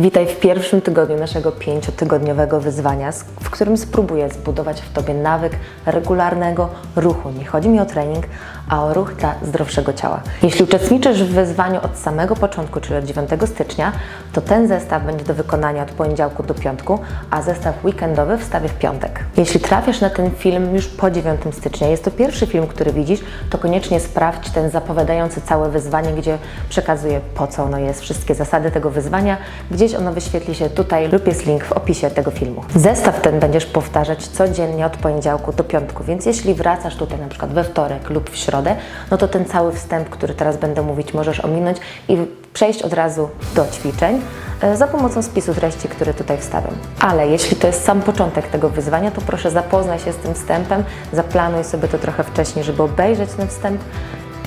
Witaj w pierwszym tygodniu naszego pięciotygodniowego wyzwania, w którym spróbuję zbudować w Tobie nawyk regularnego ruchu. Nie chodzi mi o trening, a o ruch dla zdrowszego ciała. Jeśli uczestniczysz w wyzwaniu od samego początku, czyli od 9 stycznia, to ten zestaw będzie do wykonania od poniedziałku do piątku, a zestaw weekendowy wstawię w piątek. Jeśli trafiasz na ten film już po 9 stycznia, jest to pierwszy film, który widzisz, to koniecznie sprawdź ten zapowiadający całe wyzwanie, gdzie przekazuję po co ono jest, wszystkie zasady tego wyzwania. Gdzieś ono wyświetli się tutaj lub jest link w opisie tego filmu. Zestaw ten będziesz powtarzać codziennie od poniedziałku do piątku, więc jeśli wracasz tutaj na przykład we wtorek lub w środę, no to ten cały wstęp, który teraz będę mówić, możesz ominąć i przejść od razu do ćwiczeń e, za pomocą spisu treści, który tutaj wstawiam. Ale jeśli to jest sam początek tego wyzwania, to proszę zapoznaj się z tym wstępem, zaplanuj sobie to trochę wcześniej, żeby obejrzeć ten wstęp,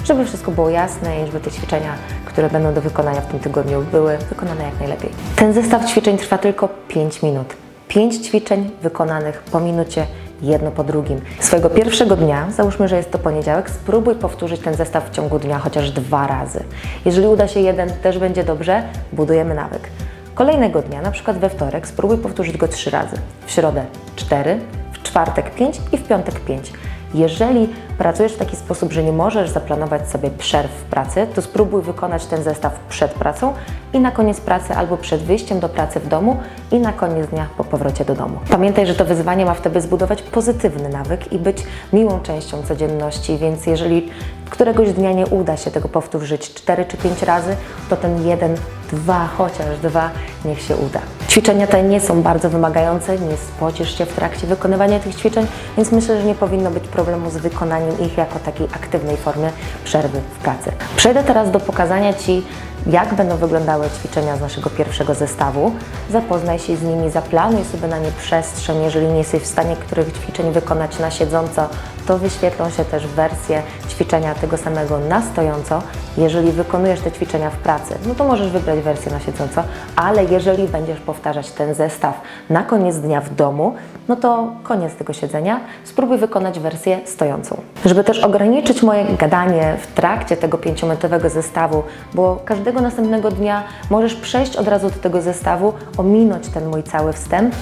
żeby wszystko było jasne i żeby te ćwiczenia, które będą do wykonania w tym tygodniu, były wykonane jak najlepiej. Ten zestaw ćwiczeń trwa tylko 5 minut. 5 ćwiczeń wykonanych po minucie, jedno po drugim. Swojego pierwszego dnia, załóżmy, że jest to poniedziałek, spróbuj powtórzyć ten zestaw w ciągu dnia chociaż dwa razy. Jeżeli uda się jeden, też będzie dobrze, budujemy nawyk. Kolejnego dnia, na przykład we wtorek, spróbuj powtórzyć go trzy razy. W środę 4, w czwartek 5 i w piątek 5. Jeżeli pracujesz w taki sposób, że nie możesz zaplanować sobie przerw w pracy, to spróbuj wykonać ten zestaw przed pracą i na koniec pracy albo przed wyjściem do pracy w domu i na koniec dnia po powrocie do domu. Pamiętaj, że to wyzwanie ma w Tobie zbudować pozytywny nawyk i być miłą częścią codzienności, więc jeżeli któregoś dnia nie uda się tego powtórzyć 4 czy 5 razy, to ten jeden, dwa, chociaż dwa, niech się uda. Ćwiczenia te nie są bardzo wymagające, nie spocisz się w trakcie wykonywania tych ćwiczeń, więc myślę, że nie powinno być problemu z wykonaniem ich jako takiej aktywnej formy przerwy w pracy. Przejdę teraz do pokazania Ci, jak będą wyglądały ćwiczenia z naszego pierwszego zestawu. Zapoznaj się z nimi, zaplanuj sobie na nie przestrzeń. Jeżeli nie jesteś w stanie których ćwiczeń wykonać na siedząco, to wyświetlą się też wersje ćwiczenia tego samego na stojąco. Jeżeli wykonujesz te ćwiczenia w pracy, no to możesz wybrać wersję na siedząco, ale jeżeli będziesz powtarzać ten zestaw na koniec dnia w domu, no to koniec tego siedzenia, spróbuj wykonać wersję stojącą. Żeby też ograniczyć moje gadanie w trakcie tego pięciominutowego zestawu, bo każdego następnego dnia możesz przejść od razu do tego zestawu, ominąć ten mój cały wstęp,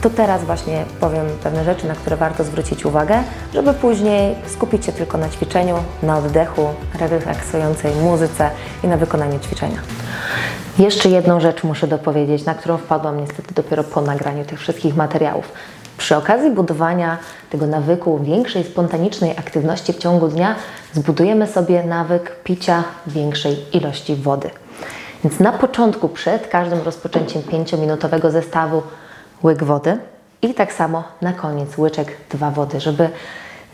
to teraz właśnie powiem pewne rzeczy, na które warto zwrócić uwagę, żeby później skupić się tylko na ćwiczeniu, na oddechu, relaksującej muzyce i na wykonaniu ćwiczenia. Jeszcze jedną rzecz muszę dopowiedzieć, na którą wpadłam niestety dopiero po nagraniu tych wszystkich materiałów. Przy okazji budowania tego nawyku większej spontanicznej aktywności w ciągu dnia zbudujemy sobie nawyk picia większej ilości wody. Więc na początku, przed każdym rozpoczęciem 5-minutowego zestawu, łyk wody i tak samo na koniec łyczek dwa wody, żeby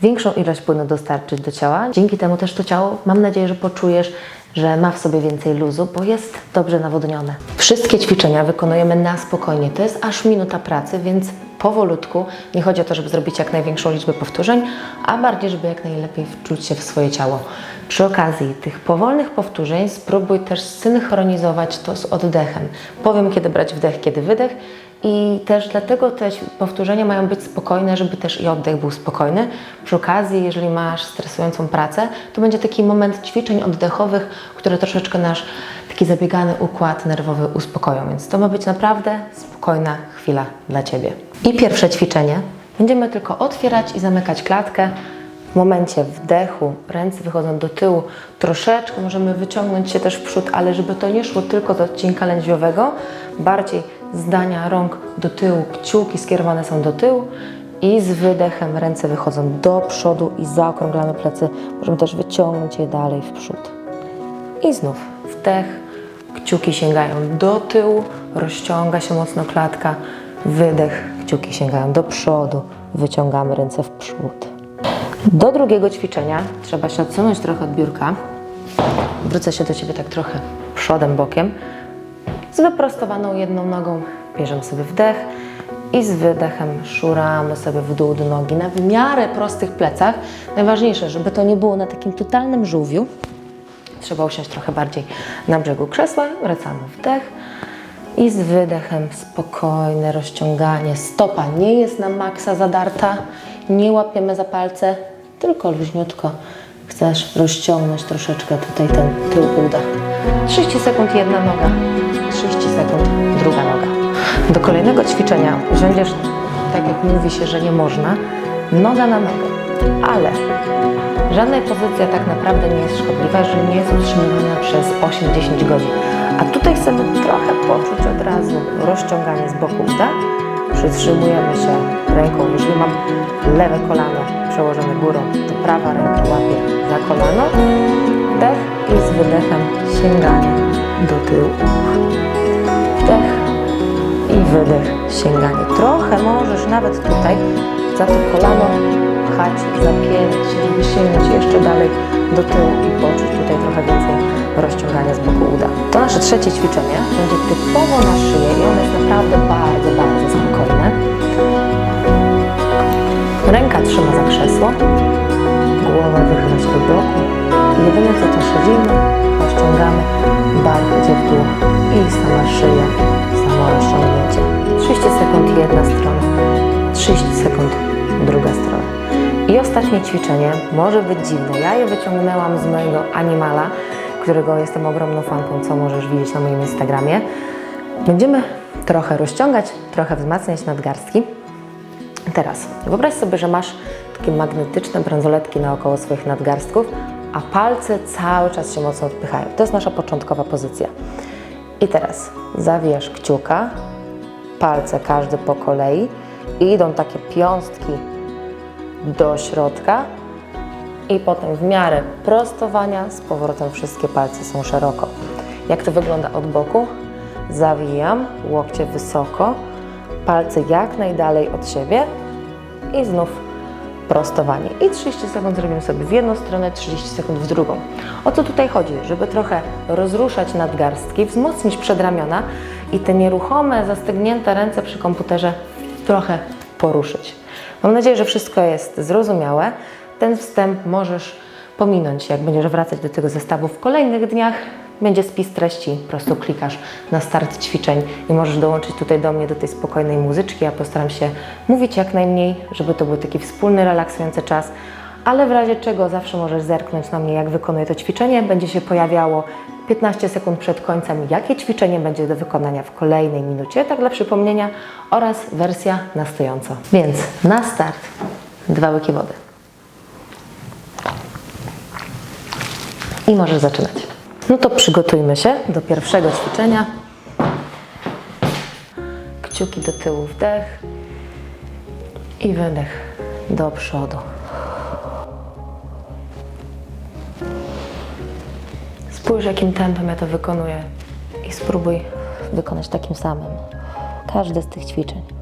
większą ilość płynu dostarczyć do ciała. Dzięki temu też to ciało, mam nadzieję, że poczujesz, że ma w sobie więcej luzu, bo jest dobrze nawodnione. Wszystkie ćwiczenia wykonujemy na spokojnie. To jest aż minuta pracy, więc powolutku. Nie chodzi o to, żeby zrobić jak największą liczbę powtórzeń, a bardziej, żeby jak najlepiej wczuć się w swoje ciało. Przy okazji tych powolnych powtórzeń spróbuj też synchronizować to z oddechem. Powiem, kiedy brać wdech, kiedy wydech. I też dlatego te powtórzenia mają być spokojne, żeby też i oddech był spokojny. Przy okazji, jeżeli masz stresującą pracę, to będzie taki moment ćwiczeń oddechowych, które troszeczkę nasz taki zabiegany układ nerwowy uspokoją. Więc to ma być naprawdę spokojna chwila dla Ciebie. I pierwsze ćwiczenie. Będziemy tylko otwierać i zamykać klatkę. W momencie wdechu ręce wychodzą do tyłu, troszeczkę możemy wyciągnąć się też w przód, ale żeby to nie szło tylko z odcinka lędźwiowego, bardziej zdania rąk do tyłu, kciuki skierowane są do tyłu i z wydechem ręce wychodzą do przodu i zaokrąglamy plecy. Możemy też wyciągnąć je dalej w przód. I znów wdech, kciuki sięgają do tyłu, rozciąga się mocno klatka, wydech, kciuki sięgają do przodu, wyciągamy ręce w przód. Do drugiego ćwiczenia trzeba się odsunąć trochę od biurka. Wrócę się do Ciebie tak trochę przodem, bokiem. Z wyprostowaną jedną nogą bierzemy sobie wdech i z wydechem szuramy sobie w dół do nogi na w miarę prostych plecach. Najważniejsze, żeby to nie było na takim totalnym żółwiu. Trzeba usiąść trochę bardziej na brzegu krzesła. Wracamy wdech i z wydechem spokojne rozciąganie. Stopa nie jest na maksa zadarta, nie łapiemy za palce, tylko luźniutko chcesz rozciągnąć troszeczkę tutaj ten tył uda. 30 sekund jedna noga, 30 sekund druga Do kolejnego ćwiczenia usiądziesz, tak jak mówi się, że nie można, noga na nogę, ale żadna pozycja tak naprawdę nie jest szkodliwa, jeżeli nie jest utrzymywana przez 8-10 godzin. A tutaj chcemy trochę poczuć od razu rozciąganie z boku uda. Przytrzymujemy się ręką, jeżeli mam lewe kolano przełożone górą, to prawa ręka łapie za kolano. Wdech i z wydechem sięganie do tyłu. Wdech i wydech, sięganie. Trochę możesz nawet tutaj za to kolano pchać, zapierać, żeby sięgnąć jeszcze dalej do tyłu i poczuć tutaj trochę więcej rozciągania z boku uda. To nasze trzecie ćwiczenie będzie typowo na szyję i ono jest naprawdę bardzo, bardzo spokojne. Ręka trzyma za krzesło, głowa wychyla się do boku. Jedyne co to siedzimy, rozciągamy, bark idzie w dół i sama szyja, samo rozciągnięcie. 30 sekund jedna strona, 30 sekund druga strona. I ostatnie ćwiczenie może być dziwne. Ja je wyciągnęłam z mojego animala, którego jestem ogromną fanką, co możesz widzieć na moim Instagramie. Będziemy trochę rozciągać, trochę wzmacniać nadgarstki. Teraz wyobraź sobie, że masz takie magnetyczne bransoletki naokoło swoich nadgarstków, a palce cały czas się mocno odpychają. To jest nasza początkowa pozycja. I teraz zawijasz kciuka, palce każdy po kolei i idą takie piąstki do środka i potem w miarę prostowania z powrotem wszystkie palce są szeroko. Jak to wygląda od boku? Zawijam, łokcie wysoko, palce jak najdalej od siebie i znów prostowanie. I 30 sekund zrobimy sobie w jedną stronę, 30 sekund w drugą. O co tutaj chodzi? Żeby trochę rozruszać nadgarstki, wzmocnić przedramiona i te nieruchome, zastygnięte ręce przy komputerze trochę poruszyć. Mam nadzieję, że wszystko jest zrozumiałe. Ten wstęp możesz pominąć, jak będziesz wracać do tego zestawu w kolejnych dniach. Będzie spis treści, po prostu klikasz na start ćwiczeń i możesz dołączyć tutaj do mnie, do tej spokojnej muzyczki. Ja postaram się mówić jak najmniej, żeby to był taki wspólny, relaksujący czas, ale w razie czego zawsze możesz zerknąć na mnie, jak wykonuję to ćwiczenie. Będzie się pojawiało 15 sekund przed końcem, jakie ćwiczenie będzie do wykonania w kolejnej minucie, tak dla przypomnienia, oraz wersja na stojąco. Więc na start dwa łyki wody. I możesz zaczynać. No to przygotujmy się do pierwszego ćwiczenia. Kciuki do tyłu, wdech i wydech do przodu. Spójrz, jakim tempem ja to wykonuję i spróbuj wykonać takim samym każde z tych ćwiczeń.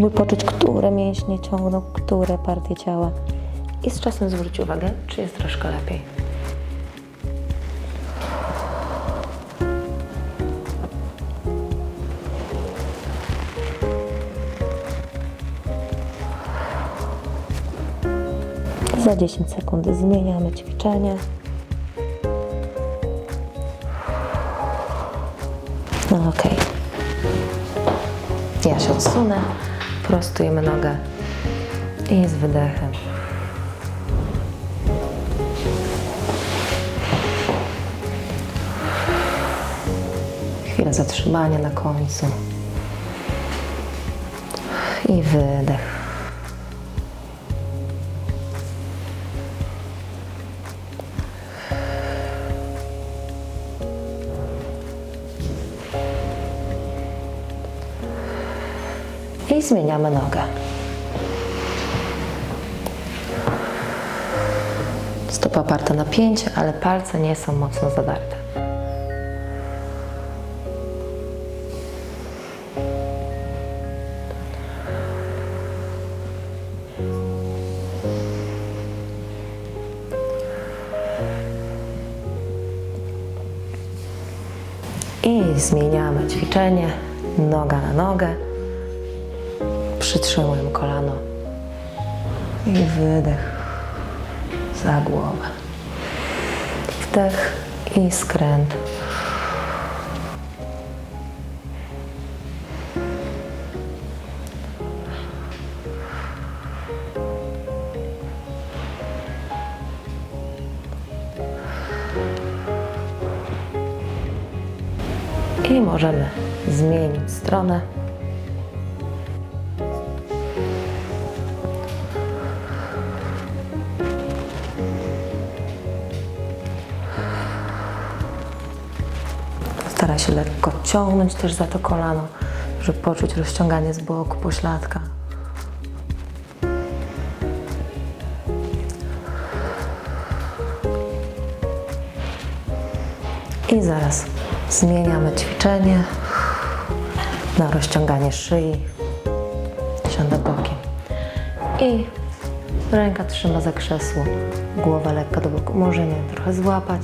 Spróbuj poczuć, które mięśnie ciągną, które partie ciała. I z czasem zwróć uwagę, czy jest troszkę lepiej. Za 10 sekund zmieniamy ćwiczenie. No okej. Ja się odsunę, prostujemy nogę i z wydechem. Chwila zatrzymania na końcu. I wydech. I zmieniamy nogę. Stopa oparta na pięcie, ale palce nie są mocno zadarte. I zmieniamy ćwiczenie, noga na nogę. Przytrzymam kolano i wydech za głowę. Wdech i skręt. i możemy zmienić stronę. Stara się lekko ciągnąć też za to kolano, żeby poczuć rozciąganie z boku pośladka. I zaraz zmieniamy ćwiczenie na rozciąganie szyi. Siądę bokiem. I ręka trzyma za krzesło, głowa lekka do boku. Może nie trochę złapać.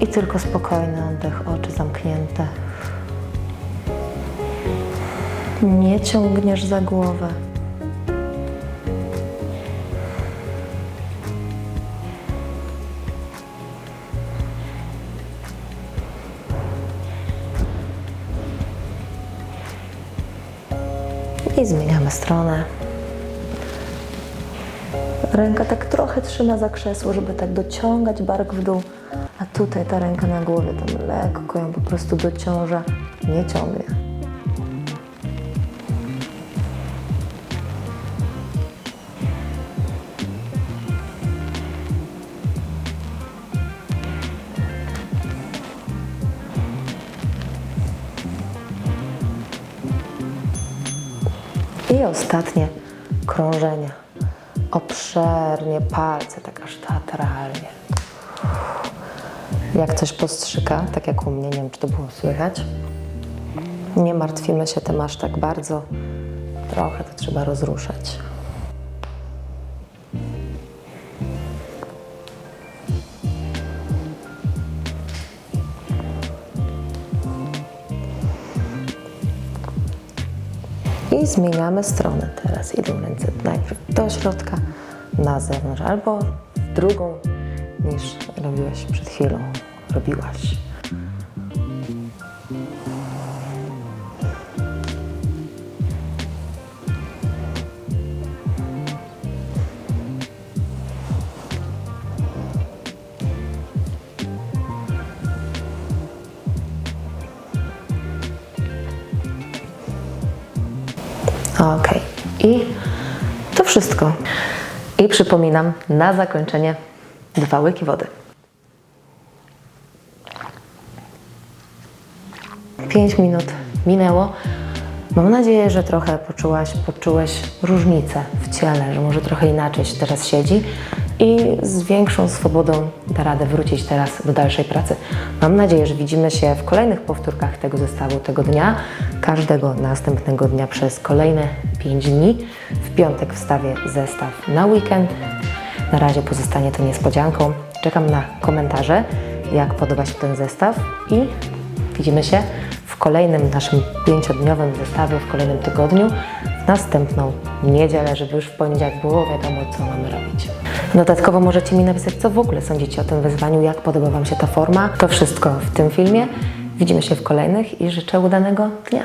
I tylko spokojny oddech, oczy zamknięte. Nie ciągniesz za głowę. I zmieniamy stronę. Ręka tak trochę trzyma za krzesło, żeby tak dociągać bark w dół, a tutaj ta ręka na głowie tam lekko ją po prostu dociąża, nie ciągnie. I ostatnie krążenia. Obszernie palce, tak aż teatralnie. Jak coś postrzyka, tak jak u mnie, nie wiem czy to było słychać. Nie martwimy się tym aż tak bardzo. Trochę to trzeba rozruszać. I zmieniamy stronę teraz. Idą ręce najpierw do środka, na zewnątrz, albo drugą niż robiłeś przed chwilą. Robiłaś. Ok. I to wszystko. I przypominam na zakończenie dwa łyki wody. Pięć minut minęło. Mam nadzieję, że trochę poczułaś, poczułeś różnicę w ciele, że może trochę inaczej się teraz siedzi i z większą swobodą da radę wrócić teraz do dalszej pracy. Mam nadzieję, że widzimy się w kolejnych powtórkach tego zestawu tego dnia, każdego następnego dnia przez kolejne 5 dni. W piątek wstawię zestaw na weekend. Na razie pozostanie to niespodzianką. Czekam na komentarze, jak podoba się ten zestaw i widzimy się kolejnym naszym pięciodniowym zestawie, w kolejnym tygodniu, w następną niedzielę, żeby już w poniedziałek było wiadomo, co mamy robić. Dodatkowo możecie mi napisać, co w ogóle sądzicie o tym wyzwaniu, jak podoba Wam się ta forma. To wszystko w tym filmie. Widzimy się w kolejnych i życzę udanego dnia.